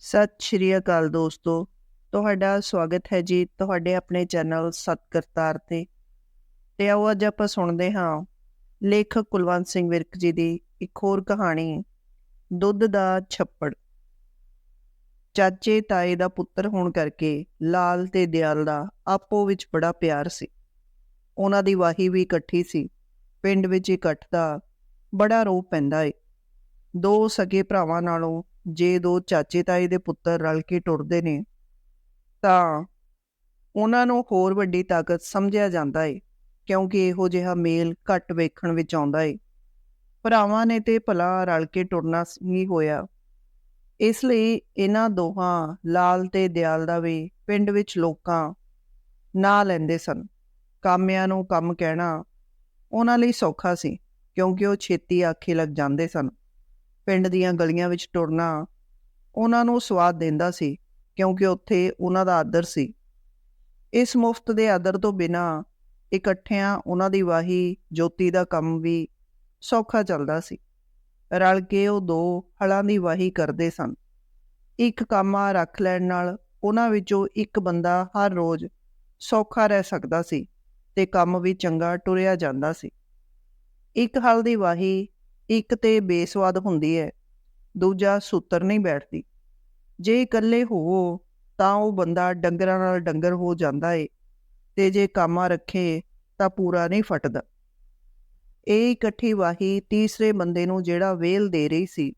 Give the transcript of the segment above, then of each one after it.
ਸਤਿ ਸ਼੍ਰੀ ਅਕਾਲ ਦੋਸਤੋ। ਤੁਹਾਡਾ ਸਵਾਗਤ ਹੈ ਜੀ ਤੁਹਾਡੇ ਆਪਣੇ ਚੈਨਲ ਸਤਕਰਤਾਰ ਤੇ। ਤੇ ਆਓ ਅੱਜ ਆਪਾਂ ਸੁਣਦੇ ਹਾਂ ਲੇਖਕ ਕੁਲਵੰਤ ਸਿੰਘ ਵਿਰਕ ਜੀ ਦੀ ਇੱਕ ਹੋਰ ਕਹਾਣੀ, ਦੁੱਧ ਦਾ ਛੱਪੜ। ਚਾਚੇ ਤਾਏ ਦਾ ਪੁੱਤਰ ਹੋਣ ਕਰਕੇ ਲਾਲ ਤੇ ਦਿਆਲ ਦਾ ਆਪੋ ਵਿੱਚ ਬੜਾ ਪਿਆਰ ਸੀ। ਉਹਨਾਂ ਦੀ ਵਾਹੀ ਵੀ ਇਕੱਠੀ ਸੀ। ਪਿੰਡ ਵਿੱਚ ਇਕੱਠ ਦਾ ਬੜਾ ਰੋਹ ਪੈਂਦਾ ਏ। ਦੋ ਸਕੇ ਭਰਾਵਾਂ ਨਾਲੋਂ ਜੇ ਦੋ ਚਾਚੇ ਤਾਏ ਦੇ ਪੁੱਤਰ ਰਲ ਕੇ ਟੁਰਦੇ ਨੇ, ਤਾਂ ਉਹਨਾਂ ਨੂੰ ਹੋਰ ਵੱਡੀ ਤਾਕਤ ਸਮਝਿਆ ਜਾਂਦਾ ਏ, ਕਿਉਂਕਿ ਇਹੋ ਜਿਹਾ ਮੇਲ ਘੱਟ ਵੇਖਣ ਵਿੱਚ ਆਉਂਦਾ ਏ। ਭਰਾਵਾਂ ਨੇ ਤੇ ਭਲਾ ਰਲ ਕੇ ਟੁਰਨਾ ਹੀ ਹੋਇਆ। ਇਸ ਲਈ ਇਹਨਾਂ ਦੋਹਾਂ ਲਾਲ ਤੇ ਦਿਆਲ ਦਾ ਵੀ ਪਿੰਡ ਵਿੱਚ ਲੋਕਾਂ ਨਾਂ ਲੈਂਦੇ ਸਨ। ਕਾਮਿਆਂ ਨੂੰ ਕੰਮ ਕਹਿਣਾ ਉਹਨਾਂ ਲਈ ਸੌਖਾ ਸੀ, ਕਿਉਂਕਿ ਉਹ ਛੇਤੀ ਆਖੇ ਲੱਗ ਜਾਂਦੇ ਸਨ। ਪਿੰਡ ਦੀਆਂ ਗਲੀਆਂ ਵਿੱਚ ਟੁਰਨਾ ਉਹਨਾਂ ਨੂੰ ਸਵਾਦ ਦਿੰਦਾ ਸੀ, ਕਿਉਂਕਿ ਉੱਥੇ ਉਹਨਾਂ ਦਾ ਆਦਰ ਸੀ। ਇਸ ਮੁਫਤ ਦੇ ਆਦਰ ਤੋਂ ਬਿਨਾ ਇਕੱਠਿਆਂ ਉਹਨਾਂ ਦੀ ਵਾਹੀ, ਜੋਤੀ ਦਾ ਕੰਮ ਵੀ ਸੌਖਾ ਚੱਲਦਾ ਸੀ। ਰਲ ਕੇ ਉਹ ਦੋ ਹਲਾਂ ਦੀ ਵਾਹੀ ਕਰਦੇ ਸਨ। ਇੱਕ ਕਾਮਾ ਰੱਖ ਲੈਣ ਨਾਲ ਉਹਨਾਂ ਵਿੱਚੋਂ ਇੱਕ ਬੰਦਾ ਹਰ ਰੋਜ਼ ਸੌਖਾ ਰਹਿ ਸਕਦਾ ਸੀ ਤੇ ਕੰਮ ਵੀ ਚੰਗਾ ਟੁਰਿਆ ਜਾਂਦਾ ਸੀ। ਇੱਕ ਹਲ ਦੀ ਵਾਹੀ ਇੱਕ ਤੇ ਬੇਸਵਾਦ ਹੁੰਦੀ ਹੈ, ਦੂਜਾ ਸੂਤਰ ਨਹੀਂ ਬੈਠਦੀ। ਜੇ ਇਕੱਲੇ ਹੋਵੋ, ਤਾਂ ਉਹ ਬੰਦਾ ਡੰਗਰਾਂ ਨਾਲ ਡੰਗਰ ਹੋ ਜਾਂਦਾ ਏ, ਤੇ ਜੇ ਕਾਮਾ ਰੱਖੇ, ਤਾਂ ਪੂਰਾ ਨਹੀਂ ਫਟਦਾ। ਇਹ ਇਕੱਠੀ ਵਾਹੀ ਤੀਸਰੇ ਬੰਦੇ ਨੂੰ ਜਿਹੜਾ ਵੇਲ ਦੇ ਰਹੀ ਸੀ,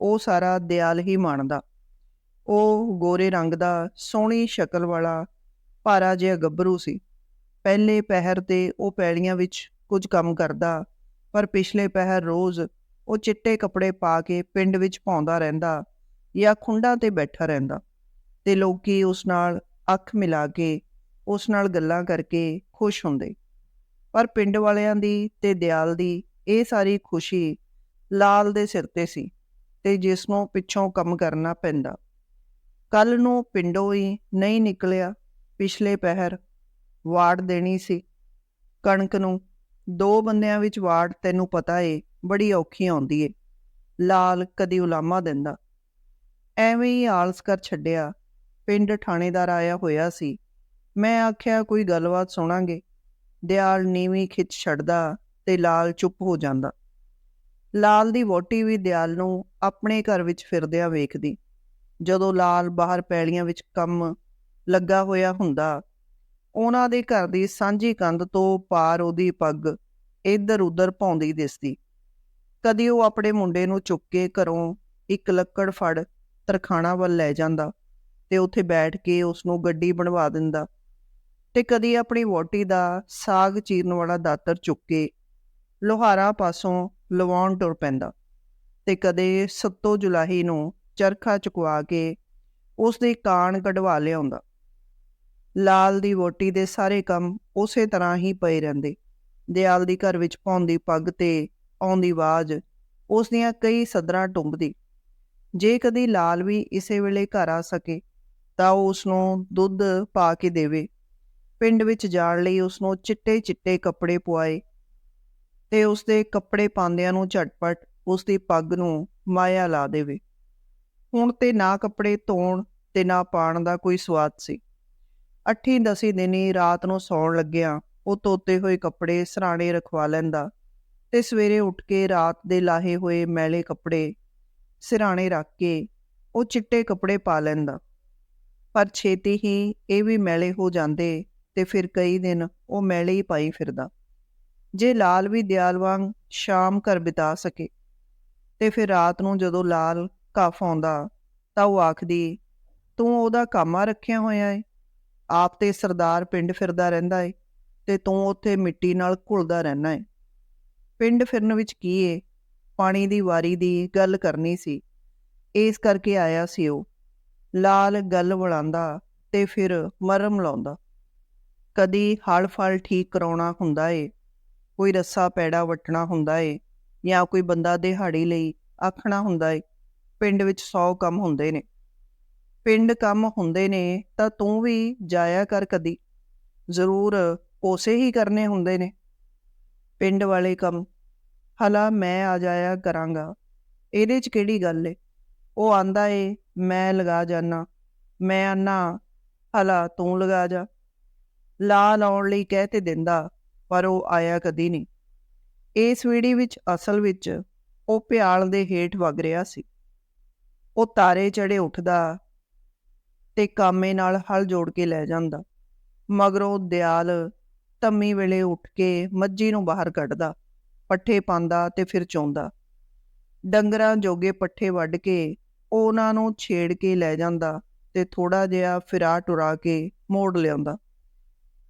ਉਹ ਸਾਰਾ ਦਿਆਲ ਹੀ ਮੰਨਦਾ ਉਹ ਗੋਰੇ ਰੰਗ ਦਾ, ਸੋਹਣੀ ਸ਼ਕਲ ਵਾਲਾ, ਭਾਰਾ ਜਿਹਾ ਗੱਭਰੂ ਸੀ। ਪਹਿਲੇ ਪਹਿਰ ਤੇ ਉਹ ਪੈੜੀਆਂ ਵਿੱਚ ਕੁਝ ਕੰਮ ਕਰਦਾ ਪਰ ਪਿਛਲੇ ਪਹਿਰ ਰੋਜ਼ ਉਹ ਚਿੱਟੇ ਕੱਪੜੇ ਪਾ ਕੇ ਪਿੰਡ ਵਿੱਚ ਪਾਉਂਦਾ ਰਹਿੰਦਾ ਜਾਂ ਖੁੰਡਾਂ ਤੇ ਬੈਠਾ ਰਹਿੰਦਾ ਤੇ ਲੋਕੀ ਉਸ ਨਾਲ ਅੱਖ ਮਿਲਾ ਕੇ, ਉਸ ਨਾਲ ਗੱਲਾਂ ਕਰਕੇ ਖੁਸ਼ ਹੁੰਦੇ। ਪਰ ਪਿੰਡ ਵਾਲਿਆਂ ਦੀ ਤੇ ਦਿਆਲ ਦੀ ਇਹ ਸਾਰੀ ਖੁਸ਼ੀ ਲਾਲ ਦੇ ਸਿਰ ਤੇ ਸੀ ਤੇ ਜਿਸ ਨੂੰ ਪਿੱਛੋਂ ਕੰਮ ਕਰਨਾ ਪੈਂਦਾ। ਕੱਲ ਨੂੰ ਪਿੰਡੋਂ ਹੀ ਨਹੀਂ ਨਿਕਲਿਆ, ਪਿਛਲੇ ਪਹਿਰ ਵਾੜ ਦੇਣੀ ਸੀ। ਕਣਕ ਨੂੰ ਦੋ ਬੰਦਿਆਂ ਵਿੱਚ ਵਾੜ ਤੈਨੂੰ ਪਤਾ ਏ, ਬੜੀ ਔਖੀ ਆਉਂਦੀ ਏ। ਲਾਲ ਕਦੀ ਉਲਾਮਾ ਦਿੰਦਾ। ਐਵੇਂ ਹੀ ਆਲਸ ਕਰ ਛੱਡਿਆ। ਪਿੰਡ ਥਾਣੇਦਾਰ ਆਇਆ ਹੋਇਆ ਸੀ। ਮੈਂ ਆਖਿਆ, ਕੋਈ ਗੱਲਬਾਤ ਸੁਣਾਂਗੇ? ਦਿਆਲ ਨੀਵੀਂ ਖਿੱਚ ਛੱਡਦਾ ਤੇ ਲਾਲ ਚੁੱਪ ਹੋ ਜਾਂਦਾ। ਲਾਲ ਦੀ ਵੋਟੀ ਵੀ ਦਿਆਲ ਨੂੰ ਆਪਣੇ ਘਰ ਵਿੱਚ ਫਿਰਦਿਆਂ ਵੇਖਦੀ। ਜਦੋਂ ਲਾਲ ਬਾਹਰ ਪੈਲੀਆਂ ਵਿੱਚ ਕੰਮ ਲੱਗਾ ਹੋਇਆ ਹੁੰਦਾ ਉਹਨਾਂ ਦੇ ਘਰ ਦੀ ਸਾਂਝੀ ਕੰਧ ਤੋਂ ਪਾਰ ਉਹਦੀ ਪੱਗ ਇੱਧਰ ਉੱਧਰ ਪਾਉਂਦੀ ਦਿਸਦੀ। ਕਦੀ ਉਹ ਆਪਣੇ ਮੁੰਡੇ ਨੂੰ ਚੁੱਕ ਕੇ ਘਰੋਂ ਇੱਕ ਲੱਕੜ ਫੜ ਤਰਖਾਣਾ ਵੱਲ ਲੈ ਜਾਂਦਾ ਤੇ ਉੱਥੇ ਬੈਠ ਕੇ ਉਸ ਨੂੰ ਗੱਡੀ ਬਣਵਾ ਦਿੰਦਾ ਤੇ ਕਦੀ ਆਪਣੀ ਵੋਟੀ ਦਾ ਸਾਗ ਚੀਰਨ ਵਾਲਾ ਦਾਤਰ ਚੁੱਕ ਕੇ ਲੋਹਾਰਾ ਪਾਸੋਂ ਲਵਾਉਣ ਟੁਰ ਪੈਂਦਾ ਤੇ ਕਦੇ ਸੱਤੋ ਜੁਲਾਈ ਨੂੰ ਚਰਖਾ ਚੁਕਵਾ ਕੇ ਉਸ ਦੇ ਕਾਨ ਕਢਵਾ ਲਿਆਉਂਦਾ। ਲਾਲ ਦੀ ਵੋਟੀ ਦੇ ਸਾਰੇ ਕੰਮ ਉਸੇ ਤਰ੍ਹਾਂ ਹੀ ਪਏ ਰਹਿੰਦੇ। ਦਿਆਲ ਦੀ ਘਰ ਵਿੱਚ ਪਾਉਂਦੀ ਪੱਗ ਤੇ ਆਉਂਦੀ ਆਵਾਜ਼ ਉਸ ਦੀਆਂ ਕਈ ਸਦਰਾਂ ਟੁੰਬਦੀ। ਜੇ ਕਦੀ ਲਾਲ ਵੀ ਇਸੇ ਵੇਲੇ ਘਰ ਆ ਸਕੇ, ਤਾਂ ਉਹ ਉਸ ਨੂੰ ਦੁੱਧ ਪਾ ਕੇ ਦੇਵੇ। ਪਿੰਡ ਵਿੱਚ ਜਾਣ ਲਈ ਉਸ ਨੂੰ ਚਿੱਟੇ ਚਿੱਟੇ ਕੱਪੜੇ ਪੁਆਏ ਤੇ ਉਸ ਦੇ ਕੱਪੜੇ ਪਾਉਂਦਿਆਂ ਨੂੰ ਝਟਪਟ ਉਸ ਦੀ ਪੱਗ ਨੂੰ ਮਾਇਆ ਲਾ ਦੇਵੇ। ਹੁਣ ਤੇ ਨਾ ਕੱਪੜੇ ਧੋਣ ਤੇ ਨਾ ਪਾਣ ਦਾ ਕੋਈ ਸਵਾਦ ਸੀ। ਅੱਠੀ ਦਸੀ ਦਿਨੀ ਰਾਤ ਨੂੰ ਸੌਣ ਲੱਗਿਆ। ਉਹ ਤੋਤੇ ਹੋਏ ਕੱਪੜੇ ਸਰਾਣੇ ਰਖਵਾ ਲੈਂਦਾ ਤੇ ਸਵੇਰੇ ਉੱਠ ਕੇ ਰਾਤ ਦੇ ਲਾਹੇ ਹੋਏ ਮੈਲੇ ਕੱਪੜੇ ਸਿਰਾਣੇ ਰੱਖ ਕੇ ਉਹ ਚਿੱਟੇ ਕੱਪੜੇ ਪਾ ਲੈਂਦਾ। ਪਰ ਛੇਤੀ ਹੀ ਇਹ ਵੀ ਮੈਲੇ ਹੋ ਜਾਂਦੇ ਤੇ ਫਿਰ ਕਈ ਦਿਨ ਉਹ ਮੈਲੇ ਹੀ ਪਾਈ ਫਿਰਦਾ। ਜੇ ਲਾਲ ਵੀ ਦਿਆਲ ਵਾਂਗ ਸ਼ਾਮ ਘਰ ਬਿਤਾ ਸਕੇ ਤੇ ਫਿਰ ਰਾਤ ਨੂੰ ਜਦੋਂ ਲਾਲ ਕਫ ਆਉਂਦਾ ਤਾਂ ਉਹ ਆਖਦੀ, ਤੂੰ ਉਹਦਾ ਕਾਮਾ ਰੱਖਿਆ ਹੋਇਆ ਏ? ਆਪ ਤੇ ਸਰਦਾਰ ਪਿੰਡ ਫਿਰਦਾ ਰਹਿੰਦਾ ਏ ਤੇ ਤੂੰ ਉੱਥੇ ਮਿੱਟੀ ਨਾਲ ਘੁਲਦਾ ਰਹਿਣਾ ਏ। ਪਿੰਡ ਫਿਰਨ ਵਿੱਚ ਕੀ ਏ? ਪਾਣੀ ਦੀ ਵਾਰੀ ਦੀ ਗੱਲ ਕਰਨੀ ਸੀ। ਇਸ ਕਰਕੇ ਆਇਆ ਸੀ ਉਹ। ਲਾਲ ਗੱਲ ਵੜਾਂਦਾ ਤੇ ਫਿਰ ਮਰਮ ਲਾਉਂਦਾ। ਕਦੀ ਹਲ ਫਲ ਠੀਕ ਕਰਾਉਣਾ ਹੁੰਦਾ ਏ, ਕੋਈ ਰੱਸਾ ਪੈੜਾ ਵਟਣਾ ਹੁੰਦਾ ਏ, ਜਾਂ ਕੋਈ ਬੰਦਾ ਦਿਹਾੜੀ ਲਈ ਆਖਣਾ ਹੁੰਦਾ ਏ। ਪਿੰਡ ਵਿੱਚ 100 ਕੰਮ ਹੁੰਦੇ ਨੇ। ਪਿੰਡ ਕੰਮ ਹੁੰਦੇ ਨੇ, ਤਾਂ ਤੂੰ ਵੀ ਜਾਇਆ ਕਰ ਕਦੀ। ਜ਼ਰੂਰ ਉਸੇ ਹੀ ਕਰਨੇ ਹੁੰਦੇ ਨੇ। ਪਿੰਡ ਵਾਲੇ ਕੰਮ। ਹਲਾ ਮੈਂ ਆ ਜਾਇਆ ਕਰਾਂਗਾ। ਇਹਦੇ 'ਚ ਕਿਹੜੀ ਗੱਲ ਏ? ਉਹ ਆਂਦਾ ਏ, ਮੈਂ ਲਗਾ ਜਾਨਾ। ਮੈਂ ਆਨਾ, ਹਲਾ ਤੂੰ ਲਗਾ ਜਾ। ਲਾ ਲਾਉਣ ਲਈ ਕਹਿ ਤੇ ਦਿੰਦਾ, ਪਰ ਉਹ ਆਇਆ ਕਦੀ ਨਹੀਂ। ਇਸ ਵੀੜੀ ਵਿੱਚ, ਅਸਲ ਵਿੱਚ ਉਹ ਪਿਆਲ ਦੇ ਹੇਠ ਵਗ ਰਿਹਾ ਸੀ। ਉਹ ਤਾਰੇ ਚੜੇ ਉੱਠਦਾ ਤੇ ਕਾਮੇ ਨਾਲ ਹਲ ਜੋੜ ਕੇ ਲੈ ਜਾਂਦਾ। ਮਗਰੋਂ ਦਿਆਲ ਤੰਮੀ ਵੇਲੇ ਉੱਠ ਕੇ ਮੱਝੀ ਨੂੰ ਬਾਹਰ ਕੱਢਦਾ, ਪੱਠੇ ਪਾਉਂਦਾ ਤੇ ਫਿਰ ਚੋਂਦਾ। ਡੰਗਰਾਂ ਜੋਗੇ ਪੱਠੇ ਵੱਢ ਕੇ ਉਹਨਾਂ ਨੂੰ ਛੇੜ ਕੇ ਲੈ ਜਾਂਦਾ ਤੇ ਥੋੜਾ ਜਿਹਾ ਫਿਰਾ ਟੁਰਾ ਕੇ ਮੋੜ ਲਿਆਉਂਦਾ।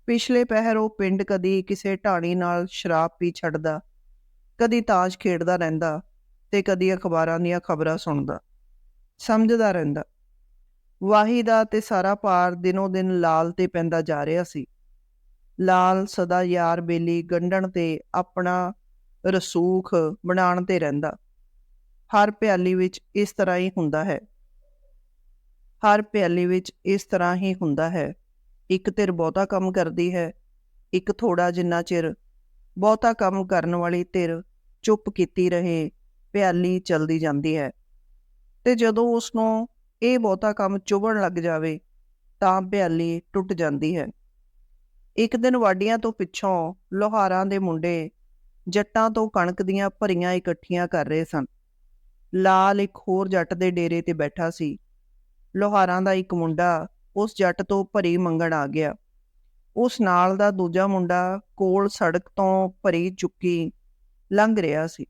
ਪਿਛਲੇ ਪਹਿਰ ਉਹ ਪਿੰਡ ਕਦੀ ਕਿਸੇ ਢਾਣੀ ਨਾਲ ਸ਼ਰਾਬ ਪੀ ਛੱਡਦਾ, ਕਦੀ ਤਾਸ਼ ਖੇਡਦਾ ਰਹਿੰਦਾ ਤੇ ਕਦੀ ਅਖਬਾਰਾਂ ਦੀਆਂ ਖਬਰਾਂ ਸੁਣਦਾ। ਸਮਝਦਾ ਰਹਿੰਦਾ। ਵਾਹੀ ਦਾ ਤੇ ਸਾਰਾ ਭਾਰ ਦਿਨੋ ਦਿਨ ਲਾਲ ਤੇ ਪੈਂਦਾ ਜਾ ਰਿਹਾ ਸੀ। ਲਾਲ ਸਦਾ ਯਾਰ ਬੇਲੀ ਗੰਢਣ ਤੇ ਆਪਣਾ ਰਸੂਖ ਬਣਾਉਣ ਤੇ ਰਹਿੰਦਾ। ਹਰ ਪਿਆਲੀ ਵਿੱਚ ਇਸ ਤਰ੍ਹਾਂ ਹੀ ਹੁੰਦਾ ਹੈ। ਹਰ ਪਿਆਲੀ ਵਿੱਚ ਇਸ ਤਰ੍ਹਾਂ ਹੀ ਹੁੰਦਾ ਹੈ। ਇੱਕ ਧਿਰ ਬਹੁਤਾ ਕੰਮ ਕਰਦੀ ਹੈ, ਇੱਕ ਥੋੜਾ ਜਿੰਨਾ ਚਿਰ ਬਹੁਤਾ ਕੰਮ ਕਰਨ ਵਾਲੀ ਧਿਰ ਚੁੱਪ ਕੀਤੀ ਰਹੇ, ਪਿਆਲੀ ਚਲਦੀ ਜਾਂਦੀ ਹੈ। ਤੇ ਜਦੋਂ ਉਸ ਨੂੰ ਇਹ ਬਹੁਤਾ ਕੰਮ ਚੁਭਣ ਲੱਗ ਜਾਵੇ, ਤਾਂ ਪਿਆਲੀ ਟੁੱਟ ਜਾਂਦੀ ਹੈ। ਇੱਕ ਦਿਨ ਵਾਡੀਆਂ ਤੋਂ ਪਿੱਛੋਂ ਲੋਹਾਰਾਂ ਦੇ ਮੁੰਡੇ ਜੱਟਾਂ ਤੋਂ ਕਣਕ ਦੀਆਂ ਭਰੀਆਂ ਇਕੱਠੀਆਂ ਕਰ ਰਹੇ ਸਨ। ਲਾਲ ਇੱਕ ਹੋਰ ਜੱਟ ਦੇ ਡੇਰੇ ਤੇ ਬੈਠਾ ਸੀ। ਲੋਹਾਰਾਂ ਦਾ ਇੱਕ ਮੁੰਡਾ ਉਸ ਜੱਟ ਤੋਂ ਭਰੀ ਮੰਗਣ ਆ ਗਿਆ। ਉਸ ਨਾਲ ਦਾ ਦੂਜਾ ਮੁੰਡਾ ਕੋਲ ਸੜਕ ਤੋਂ ਭਰੀ ਚੁੱਕੀ ਲੰਘ ਰਿਹਾ ਸੀ।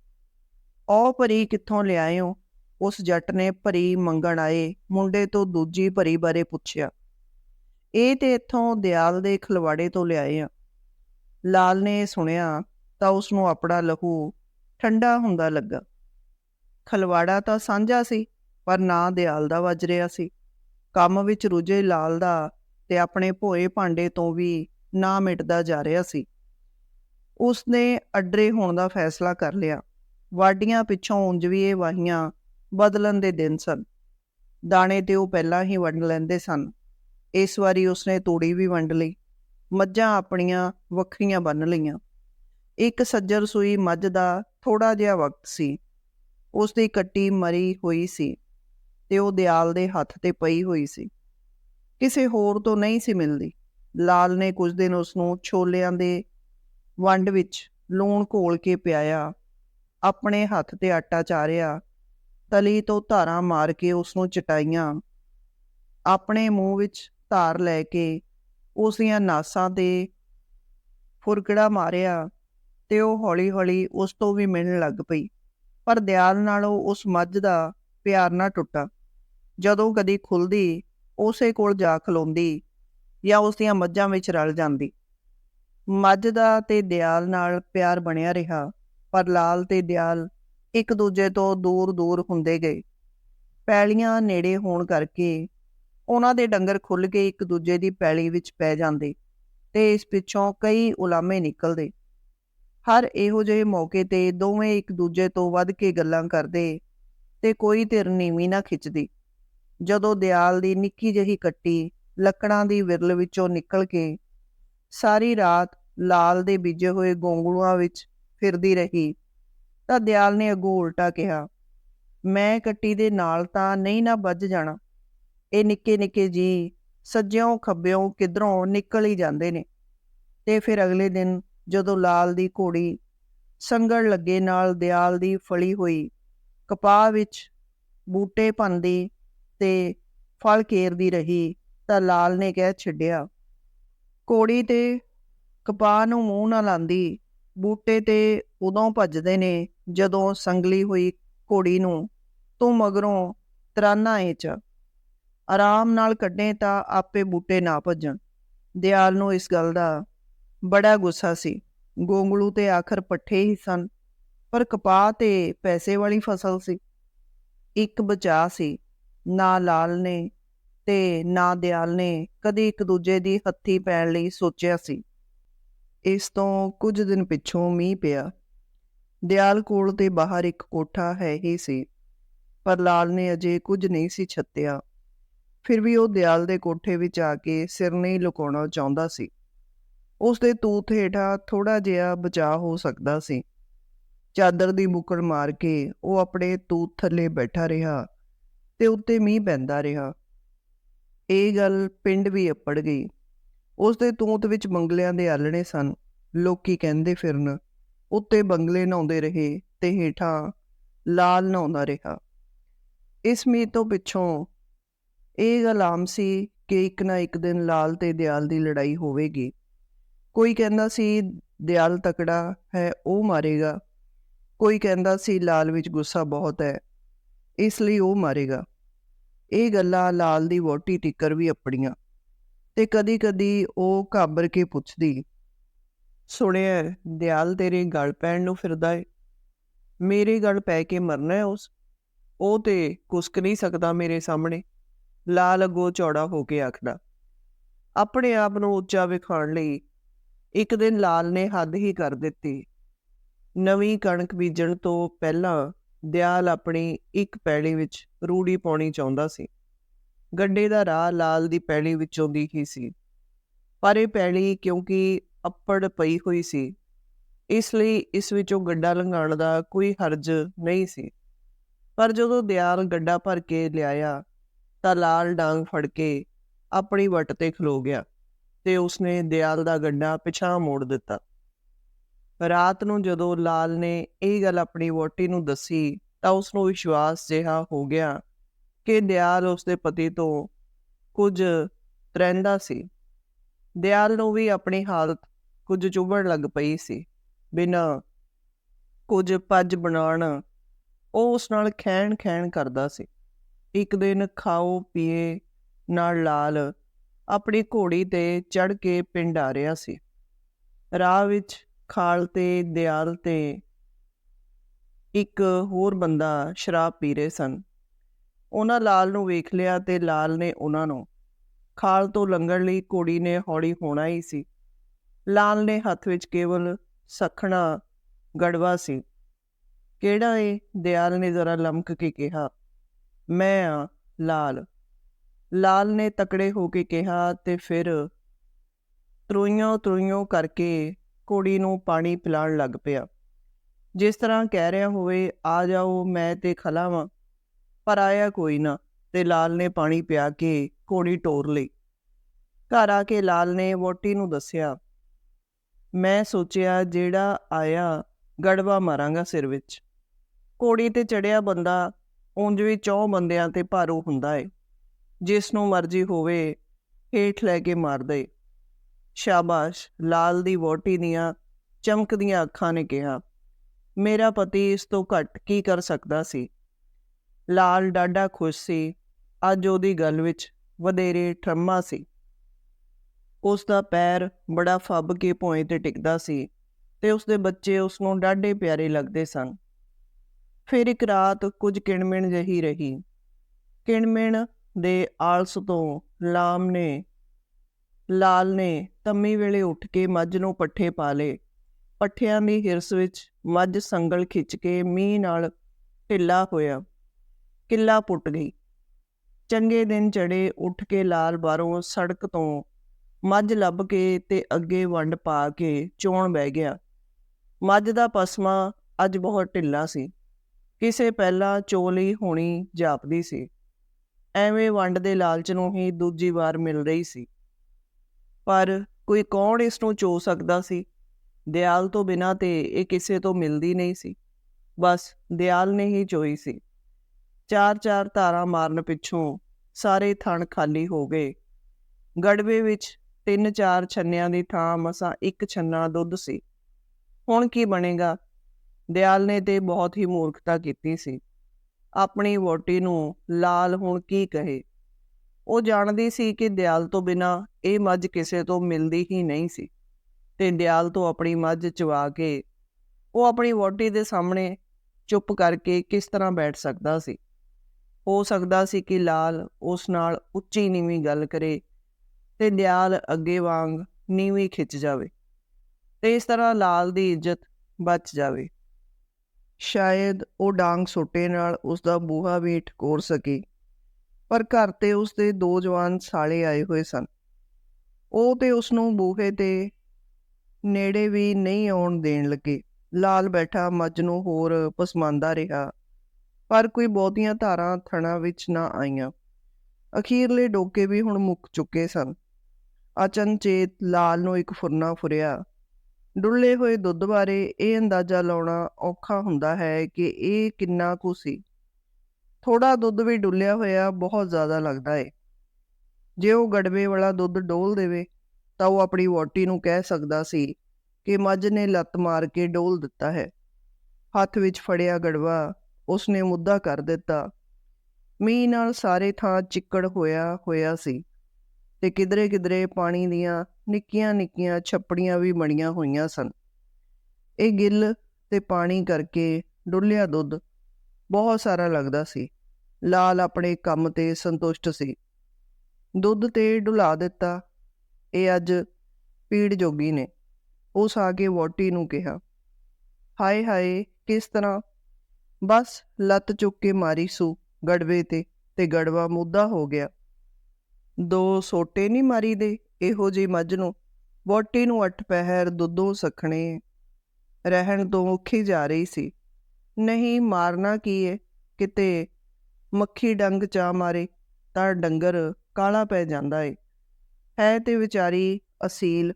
ਉਹ ਭਰੀ ਕਿੱਥੋਂ ਲਿਆਇਓ? ਉਸ ਜੱਟ ਨੇ ਭਰੀ ਮੰਗਣ ਆਏ, ਮੁੰਡੇ ਤੋਂ ਦੂਜੀ ਭਰੀ ਬਾਰੇ ਪੁੱਛਿਆ। ਇਹ ਤੇ ਇੱਥੋਂ ਦਿਆਲ ਦੇ ਖਲਵਾੜੇ ਤੋਂ ਲਿਆਏ ਆ। ਲਾਲ ਨੇ ਸੁਣਿਆ ਤਾਂ ਉਸ ਨੂੰ ਆਪਣਾ ਲਹੂ ਠੰਡਾ ਹੁੰਦਾ ਲੱਗਾ। ਖਲਵਾੜਾ ਤਾਂ ਸਾਂਝਾ ਸੀ, ਪਰ ਨਾ ਦਿਆਲ ਦਾ ਵੱਜ ਰਿਹਾ ਸੀ। ਕੰਮ ਵਿੱਚ ਰੁਝੇ ਲਾਲ ਦਾ ਤੇ ਆਪਣੇ ਭੋਏ ਭਾਂਡੇ ਤੋਂ ਵੀ ਨਾ ਮਿਟਦਾ ਜਾ ਰਿਹਾ ਸੀ। ਉਸ ਨੇ ਅੱਡਰੇ ਹੋਣ ਦਾ ਫੈਸਲਾ ਕਰ ਲਿਆ। ਵਾਡੀਆਂ ਪਿੱਛੋਂ ਉਂਝ ਵੀ ਇਹ ਵਾਹੀਆਂ ਬਦਲਣ ਦੇ ਦਿਨ ਸਨ। ਦਾਣੇ ਤੇ ਉਹ ਪਹਿਲਾਂ ਹੀ ਵੰਡ ਲੈਂਦੇ ਸਨ। ਇਸ ਵਾਰੀ ਉਸਨੇ ਤੂੜੀ ਵੀ ਵੰਡ ਲਈ। ਮੱਝਾਂ ਆਪਣੀਆਂ ਵੱਖਰੀਆਂ ਬੰਨ ਲਈਆਂ। ਇੱਕ ਸੱਜਰ ਸੂਈ ਮੱਝ ਦਾ ਥੋੜਾ ਜਿਹਾ ਵਕਤ ਸੀ। ਉਸ ਦੀ ਕੱਟੀ ਮਰੀ ਹੋਈ ਸੀ ਤੇ ਉਹ ਦਿਆਲ ਦੇ ਹੱਥ ਤੇ ਪਈ ਹੋਈ ਸੀ। ਕਿਸੇ ਹੋਰ ਤੋਂ ਨਹੀਂ ਸੀ ਮਿਲਦੀ। ਲਾਲ ਨੇ ਕੁਝ ਦਿਨ ਉਸ ਨੂੰ ਛੋਲਿਆਂ ਦੇ ਵੰਡ ਵਿੱਚ ਲੂਣ ਘੋਲ ਕੇ ਪਿਆਇਆ। ਆਪਣੇ ਹੱਥ ਤੇ ਆਟਾ ਚਾਰਿਆ। ਤਲੀ ਤੋਂ ਧਾਰਾਂ ਮਾਰ ਕੇ ਉਸ ਨੂੰ ਚਟਾਈਆਂ। ਆਪਣੇ ਮੂੰਹ ਵਿੱਚ ਧਾਰ ਲੈ ਕੇ ਉਸ ਦੀਆਂ ਨਾਸਾਂ ਤੇ ਫੁਰਕੜਾ ਮਾਰਿਆ ਤੇ ਉਹ ਹੌਲੀ-ਹੌਲੀ ਉਸ ਤੋਂ ਵੀ ਮਿਲਣ ਲੱਗ ਪਈ। ਪਰ ਦਿਆਲ ਨਾਲੋਂ ਉਸ ਮੱਝ ਦਾ ਪਿਆਰ ਨਾ ਟੁੱਟਾ। ਜਦੋਂ ਕਦੀ ਖੁੱਲਦੀ, ਉਸੇ ਕੋਲ ਜਾ ਖਲੋਂਦੀ ਜਾਂ ਉਸ ਦੀਆਂ ਮੱਝਾਂ ਵਿੱਚ ਰਲ ਜਾਂਦੀ। ਮੱਝ ਦਾ ਤੇ ਦਿਆਲ ਨਾਲ ਪਿਆਰ ਬਣਿਆ ਰਿਹਾ, ਪਰ ਲਾਲ ਤੇ ਦਿਆਲ ਇੱਕ ਦੂਜੇ ਤੋਂ ਦੂਰ-ਦੂਰ ਹੁੰਦੇ ਗਏ। ਪੈਲੀਆਂ ਨੇੜੇ ਹੋਣ ਕਰਕੇ ਉਹਨਾਂ ਦੇ ਡੰਗਰ ਖੁੱਲ ਕੇ ਇੱਕ ਦੂਜੇ ਦੀ ਪੈਲੀ ਵਿੱਚ ਪੈ ਜਾਂਦੇ ਤੇ ਇਸ ਪਿੱਛੋਂ ਕਈ ਉਲਾਮੇ ਨਿਕਲਦੇ। ਹਰ ਇਹੋ ਜਿਹੇ ਮੌਕੇ ਤੇ ਦੋਵੇਂ ਇੱਕ ਦੂਜੇ ਤੋਂ ਵੱਧ ਕੇ ਗੱਲਾਂ ਕਰਦੇ ਤੇ ਕੋਈ ਧਿਰ ਨੀਵੀਂ ਨਾ ਖਿੱਚਦੀ। ਜਦੋਂ ਦਿਆਲ ਦੀ ਨਿੱਕੀ ਜਿਹੀ ਕੱਟੀ ਲੱਕੜਾਂ ਦੀ ਵਿਰਲ ਵਿੱਚੋਂ ਨਿਕਲ ਕੇ ਸਾਰੀ ਰਾਤ ਲਾਲ ਦੇ ਬੀਜੇ ਹੋਏ ਗੋਂਗਲੂਆਂ ਵਿੱਚ ਫਿਰਦੀ ਰਹੀ ਤਾਂ ਦਿਆਲ ਨੇ ਅੱਗੋਂ ਉਲਟਾ ਕਿਹਾ, ਮੈਂ ਕੱਟੀ ਦੇ ਨਾਲ ਤਾਂ ਨਹੀਂ ਨਾ ਵੱਜ ਜਾਣਾ। ਇਹ ਨਿੱਕੇ ਨਿੱਕੇ ਜੀ ਸੱਜਿਓਂ ਖੱਬਿਓਂ ਕਿਧਰੋਂ ਨਿਕਲ ਹੀ ਜਾਂਦੇ ਨੇ। ਤੇ ਫਿਰ ਅਗਲੇ ਦਿਨ ਜਦੋਂ ਲਾਲ ਦੀ ਘੋੜੀ ਸੰਗੜ ਲੱਗੇ ਨਾਲ ਦਿਆਲ ਦੀ ਫਲੀ ਹੋਈ ਕਪਾਹ ਵਿੱਚ ਬੂਟੇ ਭੰਦੀ ਤੇ ਫਲ ਕੇਰਦੀ ਰਹੀ ਤਾਂ ਲਾਲ ਨੇ ਕਹਿ ਛੱਡਿਆ ਕੋੜੀ ਤੇ ਕਪਾਹ ਨੂੰ ਮੂੰਹ ਨਾ ਲਾਂਦੀ, ਬੂਟੇ ਤੇ ਉਦੋਂ ਭੱਜਦੇ ਨੇ ਜਦੋਂ ਸੰਗਲੀ ਹੋਈ ਘੋੜੀ ਨੂੰ, ਤੂੰ ਮਗਰੋਂ ਤਰਾਨਾ ਏ ਚ। ਆਰਾਮ ਨਾਲ ਕੱਢੇ ਤਾਂ ਆਪੇ ਬੂਟੇ ਨਾ ਭੱਜਣ। ਦਿਆਲ ਨੂੰ ਇਸ ਗੱਲ ਦਾ ਬੜਾ ਗੁੱਸਾ ਸੀ। ਗੋਂਗਲੂ ਤੇ ਆਖਰ ਪੱਠੇ ਹੀ ਸਨ, ਪਰ ਕਪਾਹ ਤੇ ਪੈਸੇ ਵਾਲੀ ਫਸਲ ਸੀ। ਇੱਕ ਬਚਾ ਸੀ, ਨਾ ਲਾਲ ਨੇ ਤੇ ਨਾ ਦਿਆਲ ਨੇ ਕਦੇ ਇੱਕ ਦੂਜੇ ਦੀ ਹੱਥੀ ਪੈਣ ਲਈ ਸੋਚਿਆ ਸੀ। ਇਸ ਤੋਂ ਕੁਝ ਦਿਨ ਪਿੱਛੋਂ ਮੀਂਹ ਪਿਆ। ਦਿਆਲ ਕੋਲ ਤੇ ਬਾਹਰ ਇੱਕ ਕੋਠਾ ਹੈ ਹੀ ਸੀ, ਪਰ ਲਾਲ ਨੇ ਅਜੇ ਕੁਝ ਨਹੀਂ ਸੀ ਛੱਤਿਆ। ਫਿਰ ਵੀ ਉਹ ਦਿਆਲ ਦੇ ਕੋਠੇ ਵਿੱਚ ਆ ਕੇ ਸਿਰ ਨਹੀਂ ਲੁਕਾਉਣਾ ਚਾਹੁੰਦਾ ਸੀ। ਉਸ ਦੇ ਤੂਤ ਹੇਠਾਂ ਥੋੜਾ ਜਿਹਾ ਬਚਾਅ ਹੋ ਸਕਦਾ ਸੀ। ਚਾਦਰ ਦੀ ਬੁੱਕੜ ਮਾਰ ਕੇ ਉਹ ਆਪਣੇ ਤੂਤ ਥੱਲੇ ਬੈਠਾ ਰਿਹਾ ਤੇ ਉੱਤੇ ਮੀਂਹ ਪੈਂਦਾ ਰਿਹਾ। ਇਹ ਗੱਲ ਪਿੰਡ ਵੀ ਅੱਪੜ ਗਈ। ਉਸ ਦੇ ਤੂਤ ਵਿੱਚ ਮੰਗਲਿਆਂ ਦੇ ਆਲਣੇ ਸਨ। ਲੋਕੀ ਕਹਿੰਦੇ ਫਿਰਨ ਉੱਤੇ ਬੰਗਲੇ ਨਹਾਉਂਦੇ ਰਹੇ ਤੇ ਹੇਠਾਂ ਲਾਲ ਨਹਾਉਂਦਾ ਰਿਹਾ। ਇਸ ਮੀਂਹ ਤੋਂ ਪਿੱਛੋਂ ਇਹ ਗੱਲ ਆਮ ਸੀ ਕਿ ਇੱਕ ਨਾ ਇੱਕ ਦਿਨ ਲਾਲ ਤੇ ਦਿਆਲ ਦੀ ਲੜਾਈ ਹੋਵੇਗੀ। ਕੋਈ ਕਹਿੰਦਾ ਸੀ, ਦਿਆਲ ਤਕੜਾ ਹੈ, ਉਹ ਮਾਰੇਗਾ। ਕੋਈ ਕਹਿੰਦਾ ਸੀ, ਲਾਲ ਵਿੱਚ ਗੁੱਸਾ ਬਹੁਤ ਹੈ, ਇਸ ਲਈ ਉਹ ਮਾਰੇਗਾ। ਇਹ ਗੱਲਾਂ ਲਾਲ ਦੀ ਵੋਟੀ ਟਿੱਕਰ ਵੀ ਆਪਣੀਆਂ ਤੇ ਕਦੀ-ਕਦੀ ਉਹ ਘਾਬਰ ਕੇ ਪੁੱਛਦੀ ਸੁਣਿਆ ਦਿਆਲ ਤੇਰੇ ਗਲ ਪੈਣ ਨੂੰ ਫਿਰਦਾ ਏ। ਮੇਰੇ ਗਲ ਪੈ ਕੇ ਮਰਨਾ ਹੈ ਉਸ। ਉਹ ਤੇ ਕੁਸਕ ਨਹੀਂ ਸਕਦਾ ਮੇਰੇ ਸਾਹਮਣੇ। ਲਾਲ ਅੱਗੋਂ ਚੌੜਾ ਹੋ ਕੇ ਆਖਦਾ। ਆਪਣੇ ਆਪ ਨੂੰ ਉੱਚਾ ਵਿਖਾਉਣ ਲਈ ਇੱਕ ਦਿਨ ਲਾਲ ਨੇ ਹੱਦ ਹੀ ਕਰ ਦਿੱਤੀ। ਨਵੀਂ ਕਣਕ ਬੀਜਣ ਤੋਂ ਪਹਿਲਾਂ ਦਿਆਲ ਆਪਣੀ ਇੱਕ ਪੈਲੀ ਵਿੱਚ ਰੂੜੀ ਪਾਉਣੀ ਚਾਹੁੰਦਾ ਸੀ। ਗੱਡੇ ਦਾ ਰਾਹ ਲਾਲ ਦੀ ਪੈਲੀ ਵਿੱਚੋਂ ਦੀ ਹੀ ਸੀ। ਪਰ ਇਹ ਪੈਲੀ ਕਿਉਂਕਿ ਅੱਪੜ ਪਈ ਹੋਈ ਸੀ। ਇਸ ਲਈ ਇਸ ਵਿੱਚੋਂ ਗੱਡਾ ਲੰਘਾਉਣ ਦਾ ਕੋਈ ਹਰਜ ਨਹੀਂ ਸੀ। ਪਰ ਜਦੋਂ ਦਿਆਲ ਗੱਡਾ ਭਰ ਕੇ ਲਿਆਇਆ, ਤਾਂ ਲਾਲ ਡਾਂਗ ਫੜ ਕੇ ਆਪਣੀ ਵੱਟ ਤੇ ਖਲੋ ਗਿਆ ਤੇ ਉਸਨੇ ਦਿਆਲ ਦਾ ਗੱਡਾ ਪਿਛਾਂ ਮੋੜ ਦਿੱਤਾ। ਰਾਤ ਨੂੰ ਜਦੋਂ ਲਾਲ ਨੇ ਇਹ ਗੱਲ ਆਪਣੀ ਵੋਟੀ ਨੂੰ ਦੱਸੀ, ਤਾਂ ਉਸ ਨੂੰ ਵਿਸ਼ਵਾਸ ਜਿਹਾ ਹੋ ਗਿਆ ਕਿ ਦਿਆਲ ਉਸਦੇ ਪਤੀ ਤੋਂ ਕੁਝ ਰਹਿੰਦਾ ਸੀ। ਦਿਆਲ ਨੂੰ ਵੀ ਆਪਣੀ ਹਾਲਤ ਕੁਝ ਚੁਭਣ ਲੱਗ ਪਈ ਸੀ। ਬਿਨਾਂ ਕੁਝ ਪੱਜ ਬਣਾਉਣ, ਉਹ ਉਸ ਨਾਲ ਖੈਣ ਖੈਣ ਕਰਦਾ ਸੀ। ਇੱਕ ਦਿਨ ਖਾਓ, ਪੀਏ, ਨਾਲ ਲਾਲ ਆਪਣੀ ਘੋੜੀ ਤੇ ਚੜ ਕੇ ਪਿੰਡ ਆ ਰਿਹਾ ਸੀ। ਰਾਹ ਵਿੱਚ ਖਾਲ ਤੇ ਦਿਆਲ ਤੇ ਇੱਕ ਹੋਰ ਬੰਦਾ ਸ਼ਰਾਬ ਪੀ ਰਹੇ ਸਨ। ਉਹਨਾਂ ਲਾਲ ਨੂੰ ਵੇਖ ਲਿਆ ਤੇ ਲਾਲ ਨੇ ਉਹਨਾਂ ਨੂੰ ਖਾਲ ਤੋਂ ਲੰਘਣ ਲਈ ਘੋੜੀ ਨੇ ਹੌਲੀ ਹੋਣਾ ਹੀ ਸੀ। ਲਾਲ ਨੇ ਹੱਥ ਵਿੱਚ ਕੇਵਲ ਸਖਣਾ ਗੜਵਾ ਸੀ। ਕਿਹੜਾ ਏ? ਦਿਆਲ ਨੇ ਜ਼ਰਾ ਲਮਕ ਕੇ ਕਿਹਾ। ਮੈਂ ਆ, ਲਾਲ। ਲਾਲ ਨੇ ਤਕੜੇ ਹੋ ਕੇ ਕਿਹਾ ਤੇ ਫਿਰ ਤਰੋਈਆਂ ਤਰੋਈਆਂ ਕਰਕੇ ਕੁੜੀ ਨੂੰ ਪਾਣੀ ਪਿਲਾਉਣ ਲੱਗ ਪਿਆ। ਜਿਸ ਤਰ੍ਹਾਂ ਕਹਿ ਰਿਹਾ ਹੋਵੇ, ਆ ਜਾਓ, ਮੈਂ ਤੇ ਖਲਾਵਾਂ ਪਰ ਆਇਆ ਕੋਈ ਨਾ। ਤੇ ਲਾਲ ਨੇ ਪਾਣੀ ਪਿਆ ਕੇ ਕੋੜੀ ਟੋਰ ਲਈ। ਘਰ ਆ ਕੇ ਲਾਲ ਨੇ ਵੋਟੀ ਨੂੰ ਦੱਸਿਆ ਮੈਂ ਸੋਚਿਆ, ਜਿਹੜਾ ਆਇਆ, ਗੜਵਾ ਮਾਰਾਂਗਾ ਸਿਰ ਵਿੱਚ। ਕੋੜੀ ਤੇ ਚੜਿਆ ਬੰਦਾ, ਉਂਝ ਵੀ ਚੌ ਬੰਦਿਆਂ ਤੇ ਭਾਰੂ ਹੁੰਦਾ ਏ। ਜਿਸ ਨੂੰ ਮਰਜ਼ੀ ਹੋਵੇ, ਹੇਠ ਲੈ ਕੇ ਮਾਰ ਦੇ। ਸ਼ਾਬਾਸ਼, ਲਾਲ ਦੀ ਵੋਟੀ ਦੀਆਂ ਚਮਕਦੀਆਂ ਅੱਖਾਂ ਨੇ ਕਿਹਾ। ਮੇਰਾ ਪਤੀ ਇਸ ਤੋਂ ਘੱਟ ਕੀ ਕਰ ਸਕਦਾ ਸੀ? ਲਾਲ ਡਾਡਾ ਖੁਸ਼ ਸੀ। ਅੱਜ ਉਹਦੀ ਗੱਲ ਵਿੱਚ ਵਧੇਰੇ ਠਰਮਾ ਸੀ। ਉਸ ਦਾ ਪੈਰ ਬੜਾ ਫੱਬ ਕੇ ਭੋਏ ਤੇ ਟਿਕਦਾ ਸੀ ਤੇ ਉਸ ਦੇ ਬੱਚੇ ਉਸ ਨੂੰ ਡਾਢੇ ਪਿਆਰੇ ਲੱਗਦੇ ਸਨ। ਫਿਰ ਇੱਕ ਰਾਤ ਕੁਝ ਕਿਣਮਿਣ ਜਹੀ ਰਹੀ। ਕਿਣਮਿਣ ਦੇ ਆਲਸ ਤੋਂ ਲਾਮ ਨੇ, ਲਾਲ ਨੇ ਤੰਮੀ ਵੇਲੇ ਉੱਠ ਕੇ ਮੱਝ ਨੂੰ ਪੱਠੇ ਪਾ ਲਏ। ਪੱਠਿਆਂ ਦੀ ਹਿਰਸ ਵਿੱਚ ਮੱਝ ਸੰਗਲ ਖਿੱਚ ਕੇ ਮੀਂਹ ਨਾਲ ਢਿੱਲਾ ਹੋਇਆ। ਕਿੱਲਾ ਪੁੱਟ ਗਈ। ਚੰਗੇ ਦਿਨ ਚੜੇ ਉੱਠ ਕੇ ਲਾਲ ਬਾਹਰੋਂ ਸੜਕ ਤੋਂ ਮੱਝ ਲੱਭ ਕੇ ਤੇ ਅੱਗੇ ਵੰਡ ਪਾ ਕੇ ਚੋਣ ਬਹਿ ਗਿਆ। ਮੱਝ ਦਾ ਪਸਮਾ ਅੱਜ ਬਹੁਤ ਢਿੱਲਾ ਸੀ। ਕਿਸੇ ਪਹਿਲਾਂ ਚੋਲੀ ਹੋਣੀ ਜਾਪਦੀ ਸੀ। ਐਵੇਂ ਵੰਡ ਦੇ ਲਾਲਚ ਨੂੰ ਹੀ ਦੂਜੀ ਵਾਰ ਮਿਲ ਰਹੀ ਸੀ। ਪਰ ਕੋਈ ਕੌਣ ਇਸ ਨੂੰ ਚੋ ਸਕਦਾ ਸੀ? ਦਿਆਲ ਤੋਂ ਬਿਨਾ ਤੇ ਇਹ ਕਿਸੇ ਤੋਂ ਮਿਲਦੀ ਨਹੀਂ ਸੀ। ਬਸ ਦਿਆਲ ਨੇ ਹੀ ਚੋਈ ਸੀ। ਚਾਰ ਚਾਰ ਧਾਰਾਂ ਮਾਰਨ ਪਿੱਛੋਂ ਸਾਰੇ ਥਣ ਖਾਲੀ ਹੋ ਗਏ। ਗੜਵੇ ਵਿੱਚ ਤਿੰਨ ਚਾਰ ਛੰਨਿਆਂ ਦੀ ਥਾਂ ਮਸਾਂ ਇੱਕ ਛੰਨਾ ਦੁੱਧ ਸੀ। ਹੁਣ ਕੀ ਬਣੇਗਾ? ਦਿਆਲ ਨੇ ਤੇ ਬਹੁਤ ਹੀ ਮੂਰਖਤਾ ਕੀਤੀ ਸੀ। ਆਪਣੀ ਵੋਟੀ ਨੂੰ ਲਾਲ ਹੁਣ ਕੀ ਕਹੇ? ਉਹ ਜਾਣਦੀ ਸੀ ਕਿ ਦਿਆਲ ਤੋਂ ਬਿਨਾ ਇਹ ਮੱਝ ਕਿਸੇ ਤੋਂ ਮਿਲਦੀ ਹੀ ਨਹੀਂ ਸੀ। ਤੇ ਦਿਆਲ ਤੋਂ ਆਪਣੀ ਮੱਝ ਚਵਾ ਕੇ ਉਹ ਆਪਣੀ ਵੋਟੀ ਦੇ ਸਾਹਮਣੇ ਚੁੱਪ ਕਰਕੇ ਕਿਸ ਤਰ੍ਹਾਂ ਬੈਠ ਸਕਦਾ ਸੀ? ਹੋ ਸਕਦਾ ਸੀ ਕਿ ਲਾਲ ਉਸ ਨਾਲ ਉੱਚੀ ਨੀਵੀਂ ਗੱਲ ਕਰੇ ਤੇ ਦਿਆਲ ਅੱਗੇ ਵਾਂਗ ਨੀਵੀਂ ਖਿੱਚ ਜਾਵੇ ਤੇ ਇਸ ਤਰ੍ਹਾਂ ਲਾਲ ਦੀ ਇੱਜ਼ਤ ਬਚ ਜਾਵੇ। ਸ਼ਾਇਦ ਉਹ ਡਾਂਗ ਸੋਟੇ ਨਾਲ ਉਸ ਦਾ ਬੂਹਾ ਵੀ ਠਕੋਰ ਸਕੇ, ਪਰ ਘਰ ਤੇ ਉਸ ਦੇ ਦੋ ਜਵਾਨ ਸਾਲੇ ਆਏ ਹੋਏ ਸਨ। ਉਹ ਤੇ ਉਸ ਨੂੰ ਬੂਹੇ ਤੇ ਨੇੜੇ ਵੀ ਨਹੀਂ ਆਉਣ ਦੇਣ ਲੱਗੇ। ਲਾਲ ਬੈਠਾ ਮੱਝ ਨੂੰ ਹੋਰ ਪਸਮਾਂਦਾ ਰਿਹਾ, ਪਰ ਕੋਈ ਬਹੁਤੀਆਂ ਧਾਰਾਂ ਥਣਾ ਵਿੱਚ ਨਾ ਆਈਆਂ। ਅਖੀਰਲੇ ਡੋਕੇ ਵੀ ਹੁਣ ਮੁੱਕ ਚੁੱਕੇ ਸਨ। ਅਚਨਚੇਤ ਲਾਲ ਨੂੰ ਇੱਕ ਫੁਰਨਾ ਫੁਰਿਆ। ਡੁੱਲੇ ਹੋਏ ਦੁੱਧ ਬਾਰੇ ਇਹ ਅੰਦਾਜ਼ਾ ਲਾਉਣਾ ਔਖਾ ਹੁੰਦਾ ਹੈ ਕਿ ਇਹ ਕਿੰਨਾ ਕੁ ਸੀ। ਥੋੜਾ ਦੁੱਧ ਵੀ ਡੁੱਲਿਆ ਹੋਇਆ ਬਹੁਤ ਜ਼ਿਆਦਾ ਲੱਗਦਾ ਏ। ਜੇ ਉਹ ਗੜਵੇ ਵਾਲਾ ਦੁੱਧ ਡੋਲ ਦੇਵੇ, ਤਾਂ ਉਹ ਆਪਣੀ ਵੋਟੀ ਨੂੰ ਕਹਿ ਸਕਦਾ ਸੀ ਕਿ ਮੱਝ ਨੇ ਲੱਤ ਮਾਰ ਕੇ ਡੋਲ ਦਿੱਤਾ ਹੈ। ਹੱਥ ਵਿੱਚ ਫੜਿਆ ਗੜਵਾ, ਉਸਨੇ ਮੁੱਦਾ ਕਰ ਦਿੱਤਾ। ਮੀਂਹ ਨਾਲ ਸਾਰੇ ਥਾਂ ਚਿੱਕੜ ਹੋਇਆ ਹੋਇਆ ਸੀ। ਤੇ ਕਿਧਰੇ ਕਿਧਰੇ ਪਾਣੀ ਦੀਆਂ ਨਿੱਕੀਆਂ ਨਿੱਕੀਆਂ ਛੱਪੜੀਆਂ ਵੀ ਬਣੀਆਂ ਹੋਈਆਂ ਸਨ। ਇਹ ਗਿੱਲ ਤੇ ਪਾਣੀ ਕਰਕੇ ਡੁੱਲਿਆ ਦੁੱਧ ਬਹੁਤ ਸਾਰਾ ਲੱਗਦਾ ਸੀ। ਲਾਲ ਆਪਣੇ ਕੰਮ ਤੇ ਸੰਤੁਸ਼ਟ ਸੀ। ਦੁੱਧ ਤੇ ਡੁਲਾ ਦਿੱਤਾ। ਇਹ ਅੱਜ ਪੀੜ ਜੋਗੀ ਨੇ। ਉਸ ਆ ਕੇ ਵੋਟੀ ਨੂੰ ਕਿਹਾ, ਹਾਏ ਹਾਏ, ਕਿਸ ਤਰ੍ਹਾਂ? ਬਸ ਲੱਤ ਚੁੱਕ ਕੇ ਮਾਰੀ ਸੂ, ਗੜਵੇ ਤੇ ਤੇ ਗੜਵਾ ਮੁੱਦਾ ਹੋ ਗਿਆ। ਦੋ ਸੋਟੇ ਨਹੀਂ ਮਾਰੀ ਦੇ ਇਹੋ ਜੀ ਮੱਝ ਨੂੰ। ਵੋਟੀ ਨੂੰ ਅੱਠ ਪਹਿਰ ਦੁੱਧੋਂ ਸਖਣੇ। ਰਹਿਣ ਤੋਂ ਔਖੀ ਜਾ ਰਹੀ ਸੀ। ਨਹੀਂ, ਮਾਰਨਾ ਕੀ ਏ? ਕਿਤੇ ਮੱਖੀ ਡੰਗ ਚਾ ਮਾਰੇ, ਤਾਂ ਡੰਗਰ ਕਾਲਾ ਪੈ ਜਾਂਦਾ ਏ। ਹੈ ਤੇ ਵਿਚਾਰੀ ਅਸੀਲ।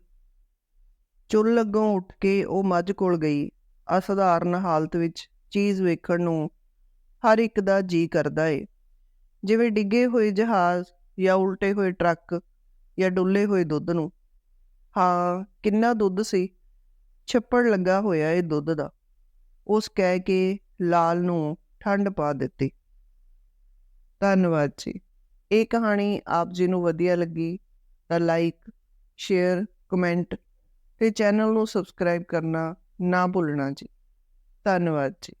ਚੁੱਲ ਲੱਗੋਂ ਉੱਠ ਕੇ ਉਹ ਮੱਝ ਕੋਲ ਗਈ। ਅਸਧਾਰਨ ਹਾਲਤ ਵਿੱਚ ਚੀਜ਼ ਵੇਖਣ ਨੂੰ ਹਰ ਇੱਕ ਦਾ ਜੀ ਕਰਦਾ ਏ। ਜਿਵੇਂ ਡਿੱਗੇ ਹੋਏ ਜਹਾਜ਼ ਜਾਂ ਉਲਟੇ ਹੋਏ ਟਰੱਕ ਜਾਂ ਡੁੱਲੇ ਹੋਏ ਦੁੱਧ ਨੂੰ। ਹਾਂ, ਕਿੰਨਾ ਦੁੱਧ ਸੀ? ਛੱਪੜ ਲੱਗਾ ਹੋਇਆ ਇਹ ਦੁੱਧ ਦਾ। ਉਸ ਕਹਿ ਕੇ ਲਾਲ ਨੂੰ ਠੰਡ ਪਾ ਦਿੱਤੀ। ਧੰਨਵਾਦ ਜੀ। ਇਹ ਕਹਾਣੀ ਆਪ ਜੀ ਨੂੰ ਵਧੀਆ ਲੱਗੀ ਤਾਂ ਲਾਈਕ ਸ਼ੇਅਰ ਕਮੈਂਟ ਤੇ ਚੈਨਲ ਨੂੰ ਸਬਸਕ੍ਰਾਈਬ ਕਰਨਾ ਨਾ ਭੁੱਲਣਾ ਜੀ। ਧੰਨਵਾਦ ਜੀ।